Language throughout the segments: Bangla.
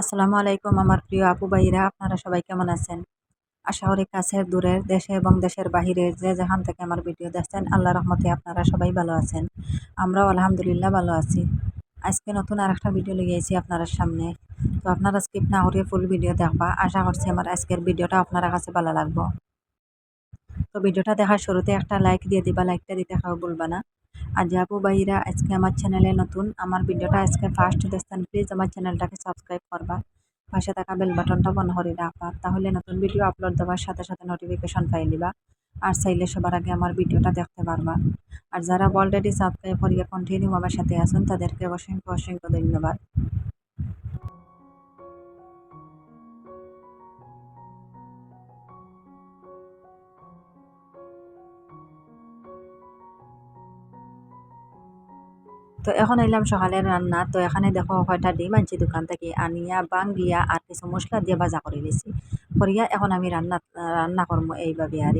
আসসালামু আলাইকুম আমার প্রিয় আপু ভাইরা, আপনারা সবাই কেমন আছেন? আশা করি কাছের, দূরের, দেশে এবং দেশের বাহিরে যে যেখান থেকে আমার ভিডিও দেখছেন আল্লাহ রহমতে আপনারা সবাই ভালো আছেন। আমরাও আলহামদুলিল্লাহ ভালো আছি। আজকে নতুন আর একটা ভিডিও লেগেছি আপনার সামনে। তো আপনারা স্কিপ না করিয়ে ফুল ভিডিও দেখবা। আশা করছি আমার আজকের ভিডিওটা আপনারা কাছে ভালো লাগবো। তো ভিডিওটা দেখার শুরুতে একটা লাইক দিয়ে দিবা। লাইকটা দিতে খাও বলবা না। আর যাব বাইরা আজকে আমার চ্যানেলে নতুন আমার ভিডিওটা আজকে ফার্স্ট দেখছেন প্লিজ আমার চ্যানেলটাকে সাবস্ক্রাইব করবা পাশে থাকা বেল বাটনটা বন্ধ করে রাখবা তাহলে নতুন ভিডিও আপলোড দেওয়ার সাথে সাথে নোটিফিকেশন পাই নিবা আর চাইলে সবার আগে আমার ভিডিওটা দেখতে পারবা আর যারা অলরেডি সাবস্ক্রাইব করিয়া কন্টিনিউ আমার সাথে আসুন তাদেরকে অসংখ্য অসংখ্য ধন্যবাদ। তো এখন এলাম সকালের রান্না। তো এখানে দেখো কয়টা ডিম আনছি, দোকান থেকে আনিয়া বাঙ্গিয়া আর কিছু মশলা দিয়ে ভাজা করে নিছি করিয়া এখন আমি রান্না রান্না করব এইভাবে আর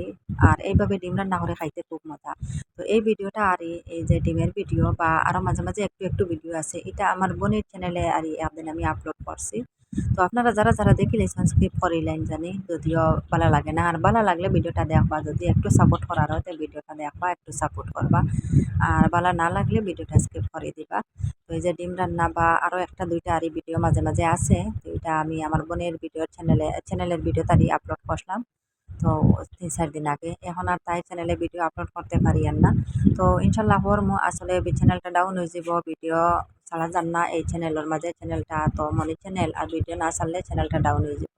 আর এইভাবে ডিম রান্না করে খাইতে খুব মজা। তো এই ভিডিওটা আর এই যে ডিমের ভিডিও বা আরও মাঝে মাঝে একটু একটু ভিডিও আছে, এটা আমার বোনের চ্যানেলে আর একদিন আমি আপলোড করছি তো আপনারা যারা যারা দেখিলেছেন স্কিপ করিলেন জানি, যদিও ভালো লাগে না, আর ভালো লাগলে ভিডিওটা দেখবা, যদি একটু সাপোর্ট করার হয় তো ভিডিওটা দেখবা, একটু সাপোর্ট করবা, আর ভালো না লাগলে ভিডিওটা স্কিপ করে দিবা। তো এই যে ডিম রান্না বা আরও একটা দুইটা আরই ভিডিও মাঝে মাঝে আছে, তো এটা আমি আমার বোনের ভিডিও চ্যানেলে চ্যানেলের ভিডিও তারই আপলোড করলাম। তো তিন, চার দিন আগে। এখন আর তাই চ্যানেলে ভিডিও আপলোড করতে পারি না। তো ইনশাল্লাহ হর মো আসলে চ্যানেলটা ডাউন হয়ে যাব ভিডিও ছাড়া যান না। এই চ্যানেলের মাঝে চ্যানেলটা তো মনি চ্যানেল আর ভিডিও না ছাড়লে চ্যানেলটা ডাউন হয়ে যাব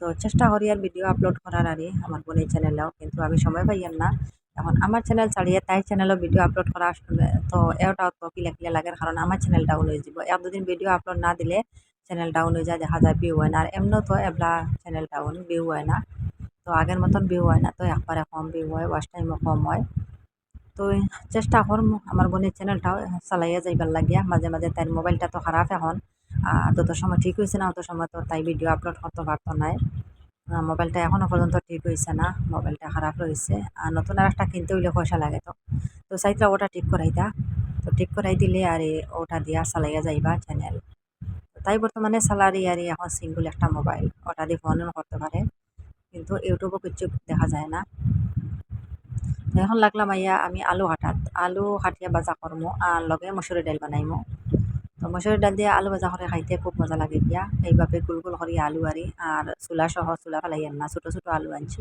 তো চেষ্টা করি আর ভিডিও আপলোড করার আরই আমার বোনের চ্যানেলেও কিন্তু আমি সময় পাই না। এখন আমার চ্যানেল ছাড়িয়ে তাই চ্যানেলও ভিডিও আপলোড করা তো এটাও তো কিলা কিলা লাগে। কারণ আমার চ্যানেল ডাউন হয়ে যাব এক দুদিন ভিডিও আপলোড না দিলে চ্যানেল ডাউন হয়ে যায়, দেখা যায় ভিউ হয় না। আর এমনও তো এবলা চ্যানেল ডাউন ভিউ হয় না। তো আগের মতন ভিউ হয় না, তো একবারে কম ভিউ হয় ওয়াচ টাইমও কম হয়। তো চেষ্টা করম আমার বোনের চ্যানেলটাও চালাইয়া যাইবার লাগিয়া। মাঝে মাঝে তার মোবাইলটা তো খারাপ এখন। তত সময় ঠিক হয়েছে না, অত সময় তো তাই ভিডিও আপলোড করতে পারতো নাই। মোবাইলটা এখনও পর্যন্ত ঠিক হয়েছে না মোবাইলটা খারাপ রয়েছে। আর নতুন আর একটা কিনতে হইলে পয়সা লাগে তো। তো চাইতে ওটা ঠিক করাইতা তো ঠিক করাই দিলে আর ওটা দিয়া চালাইয়া যাইবা চ্যানেল তাই বর্তমানে স্যালারি আর এখন সিঙ্গল একটা মোবাইল ওটা দিয়ে ফোন করতে পারে। কিন্তু ইউটিউবও কিছু দেখা যায় না। এখন লাগলাম আইয়া আমি আলু হাটাত। আলু হাটিয়া বাজা করমো আর লগে মসুরি ডাল বানাইমো। তো মসুরি ডাল দিয়ে আলু ভাজা করে খাইতে খুব মজা লাগে গিয়া এইভাবে গোল গোল করি আলু আরি আর চুলা সহ চুলা ফেলাই না, ছোটো ছোটো আলু আনছি।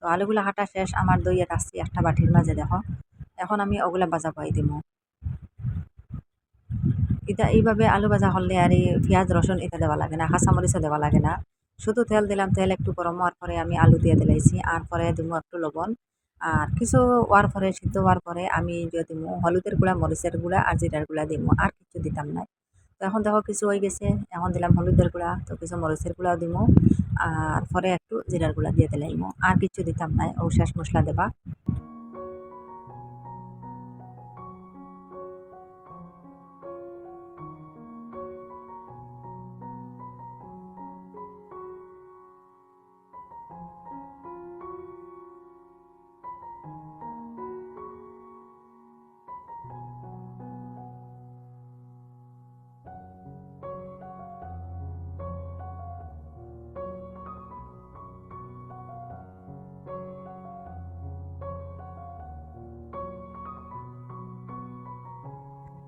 তো আলুগুলো কাটা শেষ আমার দই রাখছি একটা বাটির মাঝে দেখো। এখন আমি ওগুলা ভাজা পাই দিব এটা এইভাবে আলু ভাজা হলে আর পেঁয়াজ রসুন এটা দেওয়া লাগে না কাঁচামরিচও দেওয়া লাগে না। শুধু তেল দিলাম, তেল একটু গরম হওয়ার পরে আমি আলু দিয়ে দিলাইছি, আর পরে দিব একটু লবণ। আর কিছু হওয়ার পরে, সিদ্ধ হওয়ার পরে আমি যে দিব হলুদের গুঁড়া, মরিচের গুঁড়া আর জিরার গুঁড়া দিব আর কিছু দিতাম না তো এখন দেখো কিছু হয়ে গেছে, এখন দিলাম হলুদের গুঁড়া, তো কিছু মরিচের গুঁড়াও দিব আর পরে একটু জিরার গুঁড়া দিয়ে দিলাম আর কিছু দিতাম না ও শেষ মশলা দেবা।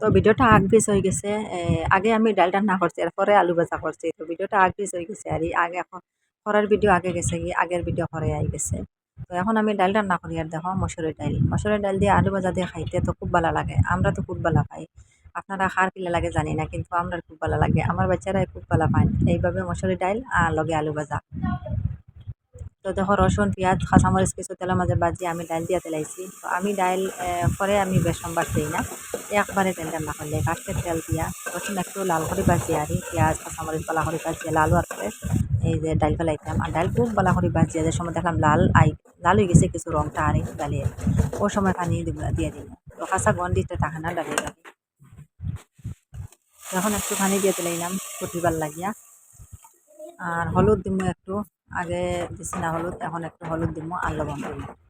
তো ভিডিওটা আগ পিস হয়ে গেছে। আগে আমি ডাল রান্না করছি এরপরে আলু ভাজা করছি তো ভিডিওটা আগ পিস হয়ে গেছে আর আগে এখন করার ভিডিও আগে গেছে কি আগের ভিডিও পরে আই গেছে। তো এখন আমি ডাল রান্না করি আর দেখো মসুরের ডাল মসুরের ডাল দিয়ে আলু ভাজা দিয়ে খাইতে তো খুব ভালো লাগে। আমরা তো খুব ভালো পাই আপনারা খার কিলা লাগে জানি না, কিন্তু আমরা খুব ভালো লাগে। আমার বাচ্চারাই খুব ভালো পায়। এইভাবে মসুরের ডাল আর লগে আলু ভাজা। তো দেখো রসুন, পেঁয়াজ, কাঁচামরিচ কিছু তেলের মাঝে বাজি আমি ডাইল দিয়ে তেলাইছি। তো আমি ডাইল পরে আমি বেসন দিই না। একবারে তেল রান্না করলে কাঠের তেল দিয়া রসুন একটু লাল করে বাজি আর পেঁয়াজ, কাঁচামরিচ, বালা করে বাজিয়ে লাল হওয়ার পরে এই যে ডাইল ফেলাইতাম আর ডাইল খুব বালা করে বাজিয়ে যে সময় দেখলাম লাল আই, লাল হয়ে গেছে কিছু রংটা, আর ডালিয়ে। ও সময় পানি দিয়ে দিই। তো কাঁচা গন্ডিতে থাকে না ডালিয়ে ডালি এখন একটু পানি দিয়ে দিলাম ফুটিবার লাগিয়া। আর হলুদ দিব একটু। আগে দিছি না হলুদ এখন একটু হলুদ দিব আর লবণ দিব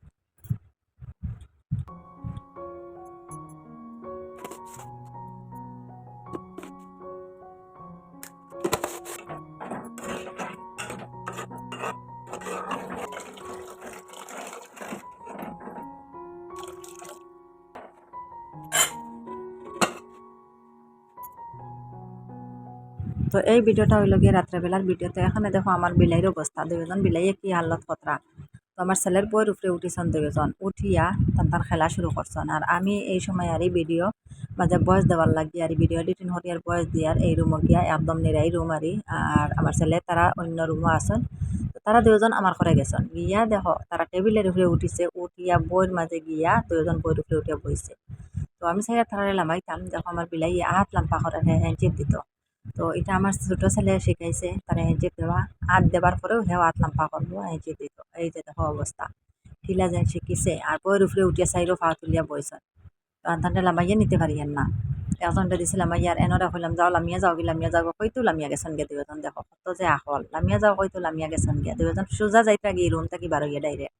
তো এই ভিডিওটা হইল গিয়ে রাত্রেবেলার ভিডিও। তো এখানে দেখো আমার বিলাইয়ের অবস্থা। দুজন বিলাইয়ে কি হালত খতরা? তো আমার ছেলের বইয়ের উপরে উঠিছন দুজন উঠিয়া তান তার খেলা শুরু করছেন। আর আমি এই সময় আর ভিডিও মাঝে বয়স দেওয়ার লাগি। আর ভিডিও এডিটিং হরি আর বয়স দিয়ার এই রুমে গিয়া একদম নিরাই রুম আরি। আর আমার ছেলে, তারা অন্য রুমও আছেন। তো তারা দুজন আমার ঘরে গেছেন। গিয়া দেখো, তারা টেবিলের উপরে উঠিছে। উঠিয়া বইয়ের মাঝে গিয়া দুজন বইয়ের উপরে উঠিয়া বইছে। তো আমি চাই তারা লামাইতাম। দেখো আমার বিলাই আহাত লাম্পা করে হ্যাঁ দিত। তো এটা আমার ছোট ছেলে শিখাইছে তারা হেঁচে দেওয়া। হাত দেবার পরেও হেও হাত লাম্পা করব হেঁচে দিত এই যে দেখো অবস্থা। কিলা যেন শিখিছে আর বইয়ের উপরে উঠিয়া চাইরও পা তুলিয়া বইছে। তো লামাইয়া নিতে পারিয়েন না। একজনটা দিছিলাম ইয়ার এনরা হইলাম যাও লামিয়া যাও কি, লামিয়া যাও কইতো লামিয়া গেছেন গে দুজন দেখো কত যে আহল। লামিয়া যাও, কইতো লামিয়া গেছেন গে। দুজন সোজা যাইতা গিয়ে রুম থাকি বারোইয়া ডাইরেক্ট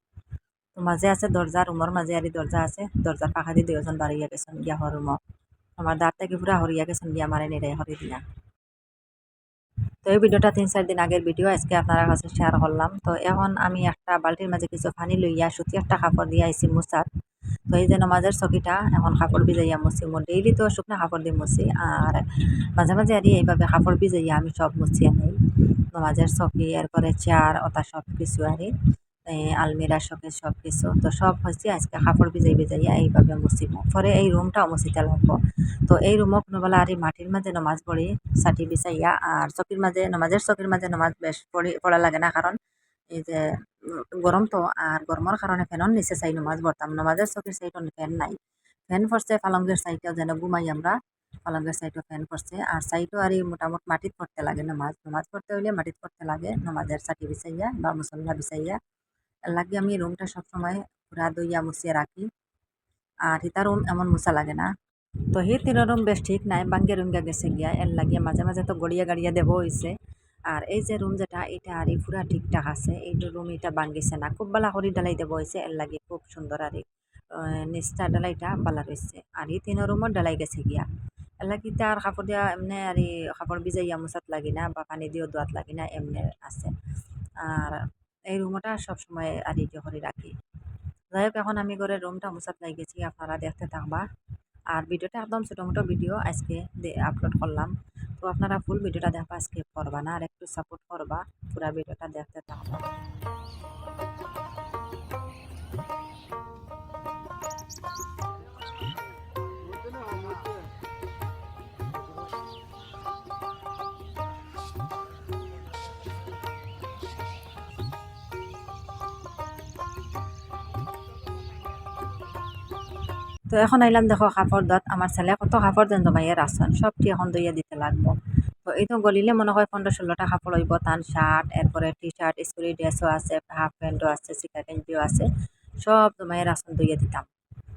তো মাঝে আছে দরজা রুমের মাঝে আর দরজা আছে। দরজার পাখা দিয়ে দুজন বারোইয়া গেছেন গিয়া হর রুমত আমার দাঁত থেকে পুরা হরিয়া গেছেন গিয়া মারে নিরে হরি দিয়া। তো এই ভিডিওটা তিন চার দিন আগের ভিডিও, আজকে আপনার কাছে শেয়ার করলাম। তো এখন আমি একটা বালতির মাঝে কিছু পানি লইয়া সুতি একটা কাপড় দিয়ে আইসি মোচার তো এই যে নমাজের চকিটা এখন কাপড় ভিজাইয়া মুছি। মোৰ ডেইলি তো শুকনো কাপড় দিয়ে মুছি। আর মাঝে মাঝে আর এইভাবে কাপড় ভিজাইয়া আমি সব মুছি আনি। নমাজের চকি এরপরে চেয়ার ওটা সব কিছু আর আলমিরা, শোকেস সব কিছু তো সব হচ্ছে আজকে কাপড় ভিজাই ভিজাইয়া এইভাবে মুছিব পরে এই রুমটাও মুছিতে লাগবো তো এই রুমক কোনোবেলা আর মাটির মাঝে নমাজ পড়ি ছাটি বিছাইয়া আর চকির মাঝে নমাজের চকির মাঝে নমাজ বেশ পড়ি পড়া লাগে না। কারণ এই যে গরম তো আর গরমের কারণে ফ্যানের নিচে চাই নমাজ পড়তাম নমাজের চকির সাইডও ফ্যান নাই। ফ্যান পড়ছে পালঙ্গের সাইডেও যেন ঘুমাই আমরা পালঙ্গের সাইডও ফ্যান পড়ছে আর সাইডও আর মোটামুটি মাটিত পড়তে লাগে নমাজ। নমাজ পড়তে হইলে মাটিত পড়তে লাগে নমাজের ছাটি বিছাইয়া বা মুসল্লা বিছাইয়া। লাগে আমি রুমটা সবসময় পুরা দইয়া মুছিয়ে রাখি। আর হিতা রুম এমন মুছা লাগে না। তো সেই তিন রুম বেশ ঠিক নাই, বাঙ্গে রুমগা গেছে গিয়া। এর লাগিয়ে মাঝে মাঝে তো গড়িয়া গাড়িয়া দেবো হয়েছে আর এই যে রুম যেটা এটা আর পুরা ঠিকঠাক আছে। এই রুম এটা বাঙ্গিছে না। খুব বালা করে ডালাই দেবো হয়েছে এর লাগে খুব সুন্দর আর নিচটা ডালাইটা বালা রয়েছে আর এই তিন রুমও ডালাই গেছে গিয়া। এর লাগি তার কাপড় দিয়া এমনি আর কাপড় ভিজাইয়া মুছাত লাগি না বা পানি দিয়েও দোয়াত লাগি না, এমনি আছে। আর এই রুমটা সবসময় আর ইয়ে করে রাখি। যাই হোক এখন আমি ঘরে রুমটা মুসাত লাগ গেছি, আপনারা দেখতে থাকবা। আর ভিডিওটা একদম ছোটো মোটো ভিডিও, আজকে আপলোড করলাম। তো আপনারা ফুল ভিডিওটা দেখবা আজকে করবা না, আর একটু সাপোর্ট করবা, পুরা ভিডিওটা দেখতে থাকবা। তো এখন আইলাম দেখো কাপড় দত আমার ছেলে কত কাপড় দেন জমাইয়ে রাখছেন সবটি এখন দইয়া দিতে লাগবো। তো এই তো গলিলে মনে হয় পনেরো ষোলোটা কাপড় হইব তান শার্ট, এরপরে টি শার্ট স্কুলের ড্রেসও আছে, হাফ প্যান্টও আছে, সিকা গেঞ্জিও আছে, সব জমাইয়ে রাখছেন দইয়া দিতাম।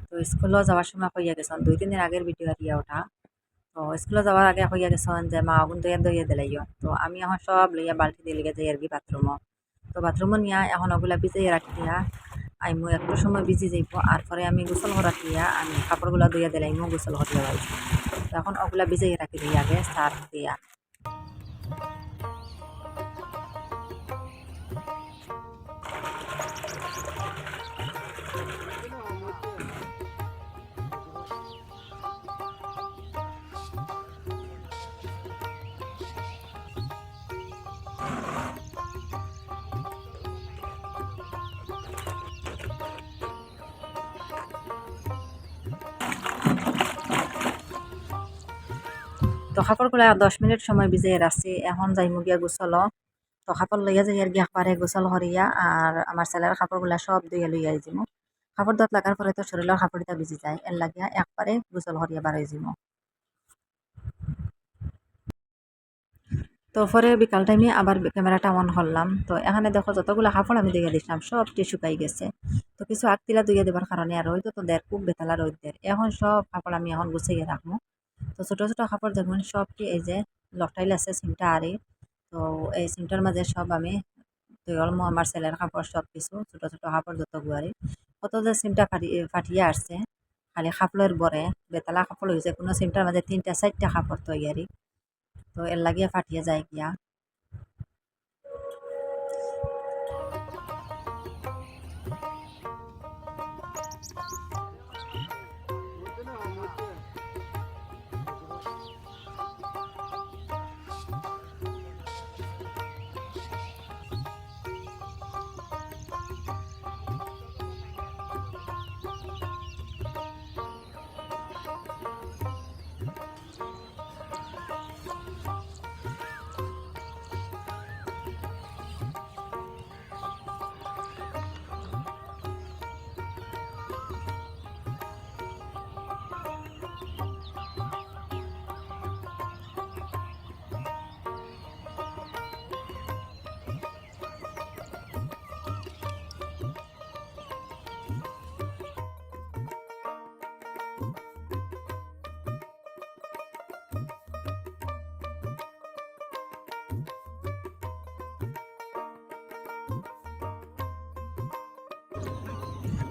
তো স্কুলও যাওয়ার সময় কইয়া গেছেন দুই দিনের আগের ভিডিও হারিয়া ওঠা তো স্কুলে যাওয়ার আগে কইয়া গেছেন যে মা আগুন দইয়া দইয়া দিলাইও। তো আমি এখন সব লইয়া বালতি দিয়ে লেগে যাই আর কি বাথরুমও। তো বাথরুমও নিয়া, এখন ওগুলা বিজাইয়া রাখিয়া আইমু একটু সময় বিজি যাইব আর পরে আমি গোসল করা দিয়া, আমি কাপড়গুলো ধুইয়া দিলাইমু গোসল করিয়া পাইছি এখন ওগুলা ভিজাইয়া রাখি দিই আগে সার দিয়া। তো কাপড়গুলা দশ মিনিট সময় ভিজাই রাখছি এখন যাইমু গিয়া গোসল তো লইয়া যাই আর গিয়া পারে গোসল করিয়া আর আমার ছেলের কাপড়গুলা সব ধুইয়া লইয়া যাইমু কাপড় দত লাগার পরে তো শরীরের কাপড়টা ভিজি যায় এর লাগিয়া একবারে গোসল করিয়া বাড়াই যাইমু তো পরে বিকাল টাইমে আবার ক্যামেরাটা অন করলাম তো এখানে দেখো যতগুলো কাপড় আমি দিয়ে দিছিলাম সবটি শুকাই গেছে। তো কিছু আগতিলা দুইয়া দেবার কারণে আর রোদ তো দেড় খুব বেতালা রোদ দের এখন সব কাপড় আমি এখন গুছিয়ে রাখব তো ছোটো ছোটো কাপড় দেখুন সবটি এই যে লটাইল আছে, সিমটা আরে, তো এই সিমটার মাঝে সব আমি অলমো আমার ছেলের কাপড় সব কিছু ছোটো ছোটো কাপড় যত গুয়ারি, কত যে সিমটা ফাটি, ফাটিয়ে আসছে, খালি কাপড়ের বরে বেতলা কাপড় হয়েছে, কোনো সিমটার মাঝে তিনটা, চারটা কাপড় তৈরি তো এর লাগিয়ে ফাটিয়ে যায় গিয়া।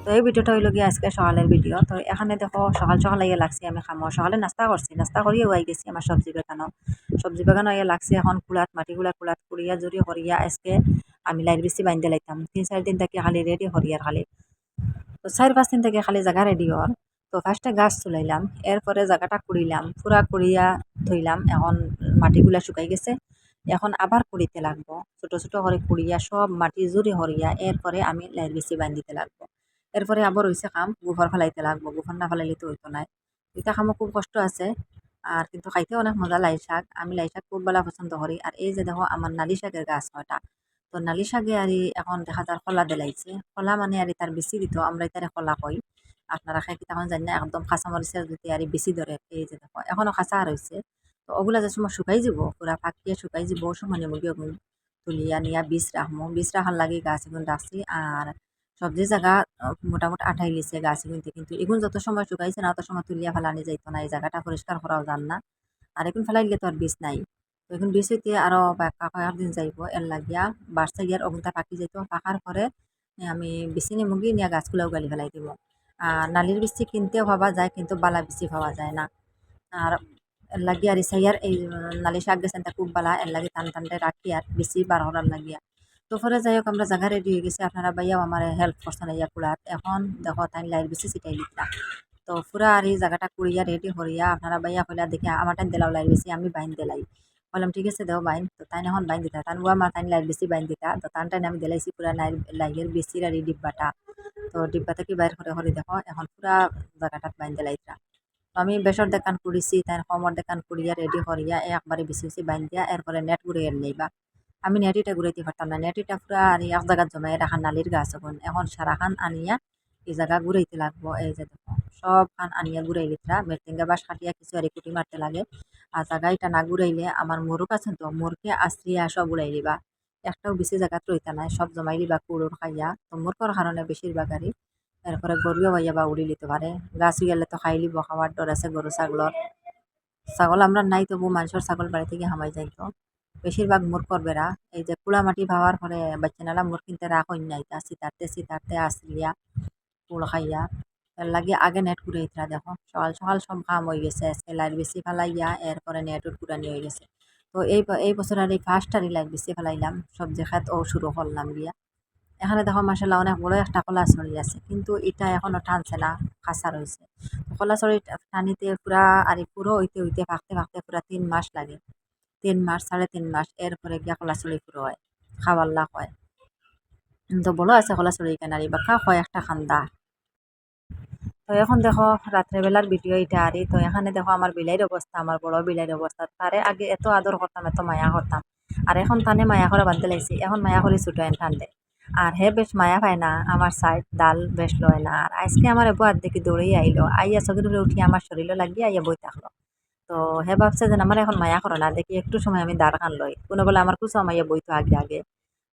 তো এই ভিডিওটা হইল গিয়ে আজকে সকালের ভিডিও। তো এখানে দেখো, সকাল সকাল আইয়া লাগছি আমি খামো। সকালে নাস্তা করছি, নাস্তা করিয়ে ওয়াই গেছি আমার সবজি বাগানো। সবজি বাগানো আইয়া লাগছি এখন কুলাত মাটিগুলা কুলাত কুড়িয়া জুড়ি করিয়া আজকে আমি লাইট বেশি বাইন্দে লাইতাম। তিন চার দিন থেকে খালি রেডি হরিয়ার খালি। তো চার পাঁচ দিন থেকে খালি জায়গা রেডি হর তো ফার্স্টে গাছ তুলাইলাম এরপরে জায়গাটা কুড়িলাম, পুরা কুড়িয়া ধুইলাম, এখন মাটিগুলা শুকাই গেছে। এখন আবার কুড়িতে লাগবো, ছোট ছোট করে কুড়িয়া, সব মাটি জুড়ি হরিয়া এরপরে আমি লাইট বেশি বান্ধিতে লাগবো। এরপরে আবার হইছে কাম, গোবর ফেলাইতে লাগবো, গোবর না ফেলাইলে তো হইতো নাই। এটা কামও খুব কষ্ট আছে, আর কিন্তু খাইতে অনেক মজা লাই শাক। আমি লাই শাক খুব বেলা পছন্দ করি। আর এই যে দেখো, আমার নালি শাকের গাছ ওটা তো নালি শাকে আর এখন দেখা যার কলা দেলাইছে। কলা মানে আর তার বেশি দিত আমরা তারে কলা কই। আপনারা খাই তখন জানি না, একদম কাঁচা মরিচের যদি আর বেশি ধরে, এই যে দেখো, এখনও কাঁচা রয়েছে তো ওগুলা যে সময় শুকাই যাব, পুরা পাকিয়ে শুকাই যাব, সময় ওগুলো তুলিয়া নিয়া বীজ রাখব বীজ রাখার লাগে গাছ এখন রাখছি, আর সবজি জায়গা মোটামুটি আঠাই লিছে গাছ এগুনতে কিন্তু এগুন যত সময় শুকাইছে না তত সময় তুলিয়া ফেলানি যাইতো না। এই জায়গাটা পরিষ্কার করাও যান না। আর এখন ফেলাইলে তো আর বীজ নাই। তো এখন বীজ হইতে আরও কয়েক দিন যাইব। এর লাগিয়া বাড়ছে গিয়ার অগুনটা পাকি যাইতো। পাকার পরে আমি বেশি নিমুগি নিয়ে গাছগুলাও গালি ফেলাই দিব। আর নালির বিচি কিনতেও পাওয়া যায়, কিন্তু বালা বিচি পাওয়া যায় না। আর এর লাগি আর ইসাইয়ার এই নালি শাক গেছেন তা খুব বালা। এর লাগি টান টানটে রাখি আর বেশি বার হরার লাগিয়া। তো যাই হোক, আমরা জায়গা রেডি হয়ে গেছি। আপনারা বাইয়াও আমার হেল্প করছেন ইয়া কুড়াত এখন দেখো তাই লাইট বেশি ছিটাই দিতা তো পুরা আর এই জায়গাটা কুড়িয়া রেডি করিয়া আপনারা বাইয়া কইলা, দেখি, আমার টাইম দিলাও লাইট বেশি, আমি বাইন দিলাই। বললাম ঠিক আছে, দেও বাইন। তো তাই এখন বাইন দিতা। তান উয়া মা তাই লাইট বেশি বাইন দিতা। তো তান টাইম আমি দিলাইছি পুরা লাইট লাইটের বেশি আর এই ডিব্বাটা। তো ডিব্বা থেকে বাইর করে করে দেখো, এখন পুরা জায়গাটাত বাইন দিলাইতা তো আমি বেসর দেকান কুড়িছি তাই কমর দেকান কুড়িয়া রেডি করিয়া, একবারে বেশি বেশি বাইন দিয়া, এরপরে নেট ঘুরে এর নেইবা। আমি নেটিটা ঘুরাইতে পারতাম না। নেটিটা পুরা আর এক জায়গায় জমাই রাখা নালির গাছ এখন এখন সারাখান আনিয়া এই জায়গা ঘুরাইতে লাগবো। এই যে দেখো, সব খান আনিয়া ঘুরাই লিত্রা মেরতেঙ্গা বাস কাটিয়া কিছু আর কুটি মারতে লাগে। আর জায়গাটা না ঘুরাইলে আমার মোরক আছে তো মোরকে আশ্রিয়া সব উড়াই দিবা একটাও বেশি জায়গাত রইতা নাই, সব জমাই দিবা কুড়োর খাইয়া। তো মোরকর কারণে বেশিরভাগ আরই এরপরে গরুও ভাইয়া বা উড়ি লিতে পারে। গাছ গেলে তো খাই লিব, খাওয়ার ডর আছে গরু, ছাগলর। ছাগল আমরা নাই তবু মানুষের ছাগল বাড়ি থেকে হামাই যাইতো। বেশিরভাগ মোর করবেরা এই যে কুড়া মাটি ভাবার পরে বাচ্চা নালা মোর কিনতে রাখ অন্যায়তা সিতারতে সিতারতে আসলিয়া কুড় খাইয়া। এর লাগে আগে নেট কুড়ে ইতরা দেখো। সকাল সকাল সব কাম হয়ে গেছে, আজকে লাইট বেশি ফেলাইয়া এরপরে নেটর কুড়ানি হয়ে গেছে। তো এই এই বছর আর এই ফার্স্ট আর লাইট বেশি ফেলাইলাম। সবজি খাত ও শুরু করলাম গিয়া এখানে দেখো মাসাল্লাহ অনেক বড় একটা কলা ছড়ি আছে। কিন্তু এটা এখনও টানছে না, খাসা রয়েছে কলা ছড়ি টানিতে পুরা আর পুরো হইতে হইতে ফাঁকতে ফাঁকতে পুরা তিন মাস লাগে। তিন মাস, সাড়ে তিন মাস এরপরে গিয়া কলা ছড়ি পুরো হয়, খাওয়ার লাভ হয়। তো বড় আছে কলা ছড়ি কেনারি বা খা হয় একটা খান্দা। তো এখন দেখো, রাত্রেবেলার ভিডিও এটা আরই তো এখানে দেখো আমার বিলাইয়ের অবস্থা আমার বড় বিলাইয়ের অবস্থা তারে আগে এত আদর করতাম, এত মায়া করতাম। আর এখন তানে মায়া করে বাঁধতে লাগছি এখন মায়া করে ছুটো এন ঠান্ডে আর হে বেশ মায়া পায় না, আমার সাইড ডাল বেশ লয় না। আর আজকে আমার এবো আর দেখি দৌড়েই আইলো আইয়া চকির উঠি আমার শরীরও লাগিয়ে আইয়া বই থাকল। তো হে ভাবছে যে আমার এখন মায়া করো না, দেখি একটু সময় আমি দাঁড় খান লই। কোনো বলে, আমার কুচো আমাইয়া বইতো আগে আগে।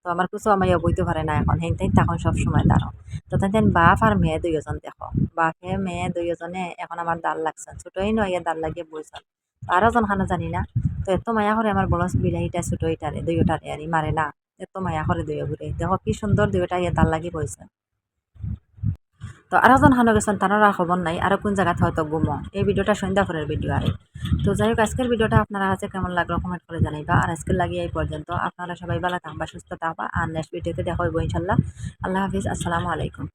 তো আমার কুচো আমাইয়া বইতে পারে না এখন, হেন তাই তখন সব সময় দাঁড়ো তো তাই বাপ আর মেয়ে দুইজন দেখো। বাপে, মেয়ে দুইজনে এখন আমার দাল লাগছেন, ছোটই নয় দাল লাগিয়ে বইছেন। আরও জন খানা জানি না, তো এত মায়া করে আমার বড় বিলাহিটা ছোট ইটারে দুইটারে আর মারে না এত মায়া করে দুই ঘুরে দেখো কি সুন্দর দুইটা ইয়ে দাঁড় লাগি বইছে। তো আরও জন হানো গেছেন তারা খবর নাই আরও কোন জায়গাতে হয়তো গুমো। এই ভিডিওটা সন্ধ্যা ফেরের ভিডিও আরে তো যাই হোক, আজকের ভিডিওটা আপনারা কাছে কেমন লাগল কমেন্ট করে জানাইবা। আর আজকের লাগিয়ে এই পর্যন্ত। আপনারা সবাই ভালো থাকবা, সুস্থ থাকবা। আর নেক্সট ভিডিওতে দেখা হইব ইনশাল্লাহ আল্লাহ হাফিজ, আসসালামু আলাইকুম।